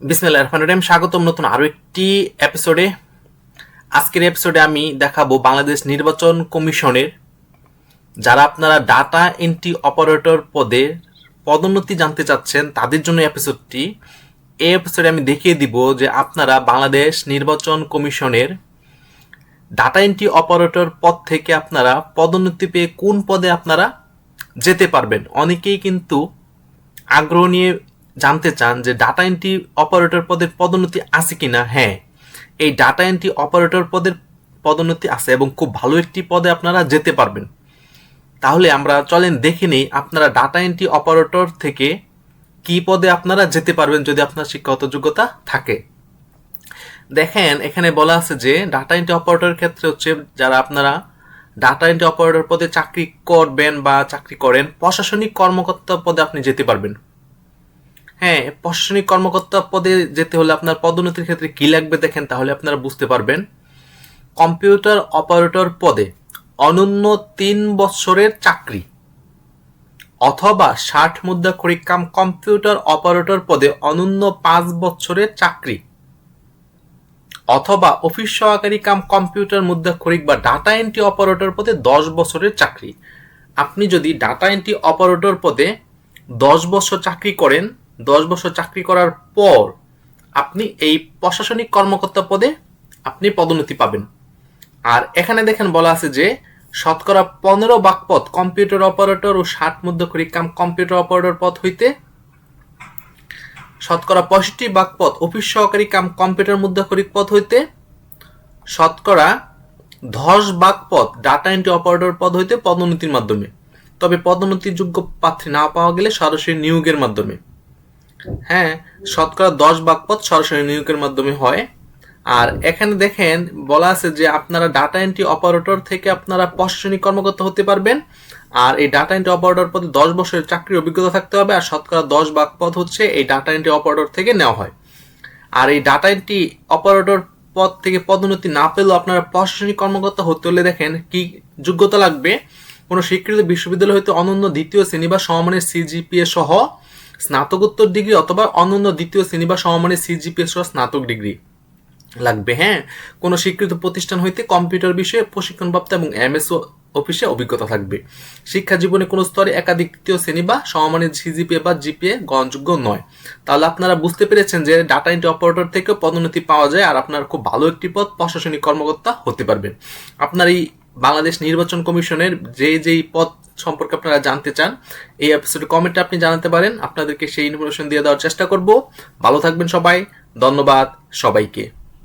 বিসমিল্লাহ রহমান রহিম। স্বাগতম নতুন আরও একটি এপিসোডে আজকের এপিসোডে আমি দেখাবো বাংলাদেশ নির্বাচন কমিশনের, যারা আপনারা ডাটা এন্ট্রি অপারেটর পদে পদোন্নতি জানতে চাচ্ছেন, তাদের জন্য এপিসোডটি এই এপিসোডে আমি দেখিয়ে দিব যে আপনারা বাংলাদেশ নির্বাচন কমিশনের ডাটা এন্ট্রি অপারেটর পদ থেকে আপনারা পদোন্নতি পেয়ে কোন পদে আপনারা যেতে পারবেন। অনেকেই কিন্তু আগ্রহ নিয়ে জানতে চান যে ডাটা এন্ট্রি অপারেটর পদের পদোন্নতি আছে কিনা? হ্যাঁ এই ডাটা এন্ট্রি অপারেটর পদের পদোন্নতি আছে এবং খুব ভালো একটি পদে আপনারা যেতে পারবেন। তাহলে আমরা চলেন দেখে নেই আপনারা ডাটা এন্ট্রি অপারেটর থেকে কি পদে আপনারা যেতে পারবেন যদি আপনার শিক্ষাগত যোগ্যতা থাকে। দেখেন, এখানে বলা আছে যে ডাটা এন্ট্রি অপারেটরের ক্ষেত্রে হচ্ছে যারা আপনারা ডাটা এন্ট্রি অপারেটর পদে চাকরি করবেন বা চাকরি করেন, প্রশাসনিক কর্মকর্তা পদে আপনি যেতে পারবেন। হ্যাঁ প্রশাসনিক কর্মকর্তা পদে যেতে হলে আপনার পদোন্নতির ক্ষেত্রে কি লাগবে দেখেন, তাহলে আপনারা বুঝতে পারবেন। কম্পিউটার অপারেটর পদে অনন্য তিন বছরের চাকরি অথবা ষাট মুদ্রা কাম কম্পিউটার অপারেটর পদে অনন্য পাঁচ বছরের চাকরি অথবা অফিস সহকারী কাম কম্পিউটার মুদ্রা খরিক বা ডাটা এন্ট্রি অপারেটর পদে দশ বছরের চাকরি। আপনি যদি ডাটা এন্ট্রি অপারেটর পদে দশ বছর চাকরি করেন দশ বছর চাকরি করার পর আপনি এই প্রশাসনিক কর্মকর্তা পদে আপনি পদোন্নতি পাবেন। আর এখানে দেখেন বলা আছে যে, শতকরা পনেরো বাকপথ কম্পিউটার অপারেটর ও ষাট মধ্যকরিক কাম কম্পিউটার অপারেটর পদ হইতে, শতকরা পঁয়ষট্টি বাকপথ অফিস সহকারী কাম কম্পিউটার মুদ্রাকরিক পদ হইতে, শতকরা দশ বাকপথ ডাটা এন্ট্রি অপারেটর পদ হইতে পদোন্নতির মাধ্যমে। তবে পদোন্নতির যোগ্য প্রার্থী না পাওয়া গেলে সরাসরি নিয়োগের মাধ্যমে। হ্যাঁ শতকরা দশ বাকপথ সরাসরি নিয়োগের মাধ্যমে হয়। আর এখানে দেখেন, বলা আছে যে আপনারা ডাটা এন্ট্রি অপারেটর থেকে আপনারা প্রশাসনিক কর্মকর্তা হতে পারবেন। আর এই ডাটা এন্ট্রি অপারেটর পদে দশ বছরের চাকরির অভিজ্ঞতা থাকতে হবে, আর শতকরা দশ বাক পদ হচ্ছে এই ডাটা এন্ট্রি অপারেটর থেকে নেওয়া হয়। আর এই ডাটা এন্ট্রি অপারেটর পদ থেকে পদোন্নতি না পেলেও আপনারা প্রশাসনিক কর্মকর্তা হতে হলে দেখেন, কি যোগ্যতা লাগবে? কোনো স্বীকৃত বিশ্ববিদ্যালয় হতে অনন্য দ্বিতীয় শ্রেণি বা সমমানের সিজিপিএ সহ স্নাতকোত্তর ডিগ্রি অথবা অনন্য দ্বিতীয় শ্রেণি বা সমমানের সিজিপিএ সহ স্নাতক ডিগ্রি লাগবে হ্যাঁ? কোনো স্বীকৃত প্রতিষ্ঠান হইতে কম্পিউটার বিষয়ে প্রশিক্ষণপ্রাপ্ত এবং এমএস অফিসে অভিজ্ঞতা থাকবে। শিক্ষা জীবনে কোনো স্তরে একাধিক তৃতীয় শ্রেণি বা সমমানের সিজিপিএ বা জিপিএ গ্রহণযোগ্য নয়। তাহলে আপনারা বুঝতে পেরেছেন যে ডাটা এন্ট্রি অপারেটর থেকে পদোন্নতি পাওয়া যায় আর আপনার খুব ভালো একটি পদ প্রশাসনিক কর্মকর্তা হতে পারবেন। আপনার এই বাংলাদেশ নির্বাচন কমিশনের যে যেই পদ সম্পর্কে আপনারা জানতে চান, এই এপিসোডে কমেন্টে আপনি জানাতে পারেন। আপনাদেরকে সেই ইনফরমেশন দিয়ে দেওয়ার চেষ্টা করব। ভালো থাকবেন সবাই। ধন্যবাদ সবাইকে।